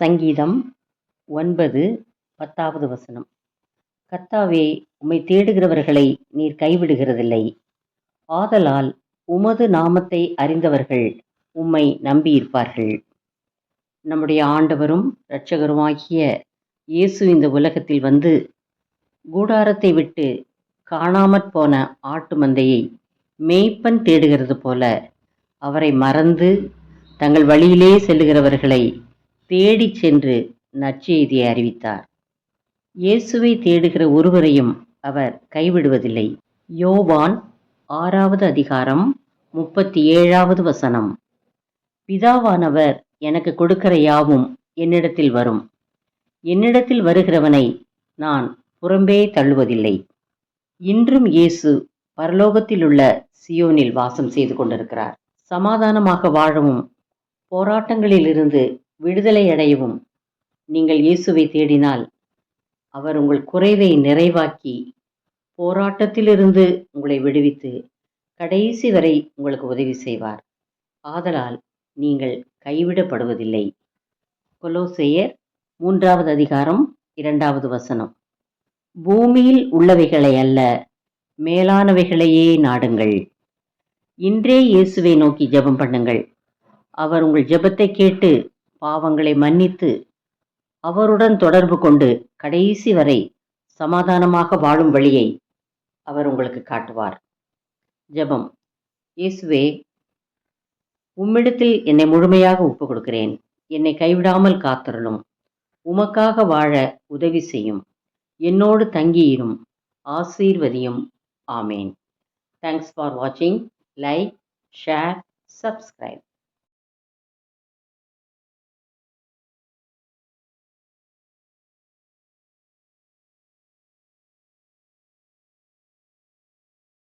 சங்கீதம் ஒன்பது பத்தாவது வசனம். கர்த்தாவே உம்மை தேடுகிறவர்களை நீர் கைவிடுகிறதில்லை. ஆதலால் உமது நாமத்தை அறிந்தவர்கள் உம்மை நம்பியிருப்பார்கள். நம்முடைய ஆண்டவரும் இரட்சகருமாகிய இயேசு இந்த உலகத்தில் வந்து கூடாரத்தை விட்டு காணாமற் போன ஆட்டு மந்தையை மேய்ப்பன் தேடுகிறது போல அவரை மறந்து தங்கள் வழியிலே செல்லுகிறவர்களை தேடிச் சென்று நற்செய்தியை அறிவித்தார். இயேசுவை தேடுகிற ஒருவரையும் அவர் கைவிடுவதில்லை. யோவான் ஆறாவது அதிகாரம் முப்பத்தி ஏழாவது வசனம். பிதாவானவர் எனக்கு கொடுக்கிற யாவும் என்னிடத்தில் வரும். என்னிடத்தில் வருகிறவனை நான் புறம்பே தள்ளுவதில்லை. இன்றும் இயேசு பரலோகத்திலுள்ள சியோனில் வாசம் செய்து கொண்டிருக்கிறார். சமாதானமாக வாழவும் போராட்டங்களிலிருந்து விடுதலை அடையவும் நீங்கள் இயேசுவை தேடினால் அவர் உங்கள் குறைவை நிறைவாக்கி போராட்டத்திலிருந்து உங்களை விடுவித்து கடைசி வரை உங்களுக்கு உதவி செய்வார். ஆதலால் நீங்கள் கைவிடப்படுவதில்லை. கொலோசேயர் மூன்றாவது அதிகாரம் இரண்டாவது வசனம். பூமியில் உள்ளவைகளை அல்ல மேலானவைகளையே நாடுங்கள். இன்றே இயேசுவை நோக்கி ஜெபம் பண்ணுங்கள். அவர் உங்கள் ஜெபத்தை கேட்டு பாவங்களை மன்னித்து அவருடன் தொடர்பு கொண்டு கடைசி வரை சமாதானமாக வாழும் வழியை அவர் உங்களுக்கு காட்டுவார். ஜெபம். இயேசுவே உம்மிடத்தில் என்னை முழுமையாக ஒப்பு கொடுக்கிறேன் என்னை கைவிடாமல் காத்தருளும். உமக்காக வாழ உதவி செய்யும். என்னோடு தங்கியிரும். ஆசீர்வதியும். ஆமேன். தேங்க்ஸ் ஃபார் வாட்சிங் லைக் ஷேர் சப்ஸ்கிரைப்